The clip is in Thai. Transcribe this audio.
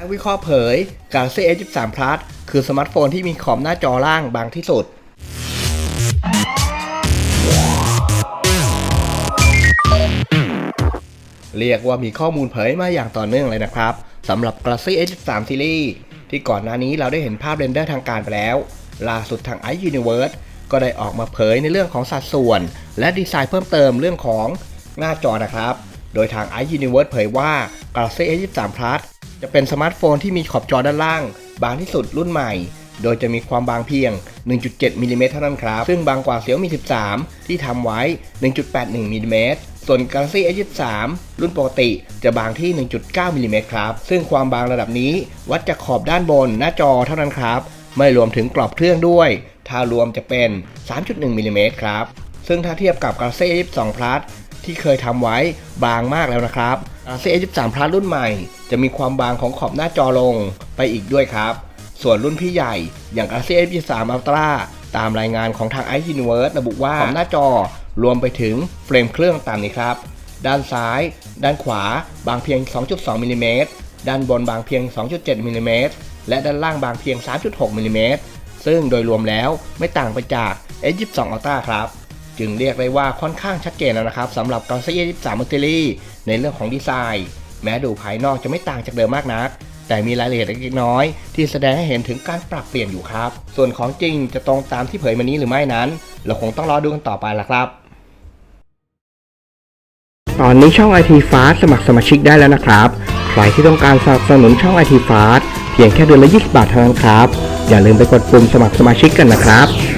นักวิเคราะห์เผย Galaxy S23 Plus คือสมาร์ทโฟนที่มีขอบหน้าจอล่างบางที่สุด เรียกว่ามีข้อมูลเผยมาอย่างต่อเนื่องเลยนะครับสำหรับ Galaxy S23 Series ที่ก่อนหน้านี้เราได้เห็นภาพเรนเดอร์ทางการไปแล้ว ล่าสุดทาง iUniverse ก็ได้ออกมาเผยในเรื่องของสัดส่วน และดีไซน์เพิ่มเติมเรื่องของหน้าจอนะครับ โดยทาง iUniverse เผยว่า Galaxy S23 Plus จะเป็นสมาร์ทโฟนที่มีขอบจอด้านล่าง บางที่สุดรุ่นใหม่ โดยจะมีความบางเพียง 1.7มิลลิเมตรเท่านั้นครับ ซึ่งบางกว่า Xiaomi 13 ที่ทำไว้ 1.81มิลลิเมตรส่วน Galaxy S23 รุ่นปกติจะบางที่ 1.9มิลลิเมตรครับ ซึ่งความบางระดับนี้วัดจากขอบด้านบนหน้าจอเท่านั้นครับ ไม่รวมถึงกรอบเครื่องด้วย ถ้ารวมจะเป็น 3.1มิลลิเมตรครับ ซึ่งถ้าเทียบกับ Galaxy S22 Plus ที่เคยทำไไว้บางมากแล้วนะครับ Galaxy S23 Plus รุ่นใหม่ จะมีความบางของขอบหน้าจอลงไปอีกด้วยครับ ส่วนรุ่นพี่ใหญ่อย่าง Galaxy S23 Ultra ตามรายงานของทาง iUniverse ระบุว่าขอบหน้าจอรวมไปถึงเฟรมเครื่องตามนี้ครับ ด้านซ้าย ด้านขวาบางเพียง 2.2มิลลิเมตรด้านบนบางเพียง 2.7มิลลิเมตรและด้านล่างบางเพียง 3.6มิลลิเมตรซึ่งโดยรวมแล้วไม่ต่างไปจาก S22 Ultra ครับ จึงเรียกได้ว่าค่อนข้างชัดเจนแล้วนะครับสำหรับ Galaxy S23 Ultra ในเรื่องของดีไซน์ แม้ดูภายนอกจะไม่ต่างจากเดิมมากนัก แต่มีรายละเอียดเล็กน้อย ที่แสดงให้เห็นถึงการปรับเปลี่ยนอยู่ครับ ส่วนของจริงจะตรงตามที่เผยมานี้หรือไม่นั้น เราคงต้องรอดูกันต่อไปละครับตอนนี้ช่อง IT Fast สมัครสมาชิกได้แล้วนะครับ ใครที่ต้องการสนับสนุนช่อง IT Fast เพียงแค่เดือนละ 20 บาทเท่านั้นครับ อย่าลืมไปกดปุ่มสมัครสมาชิกกันนะครับ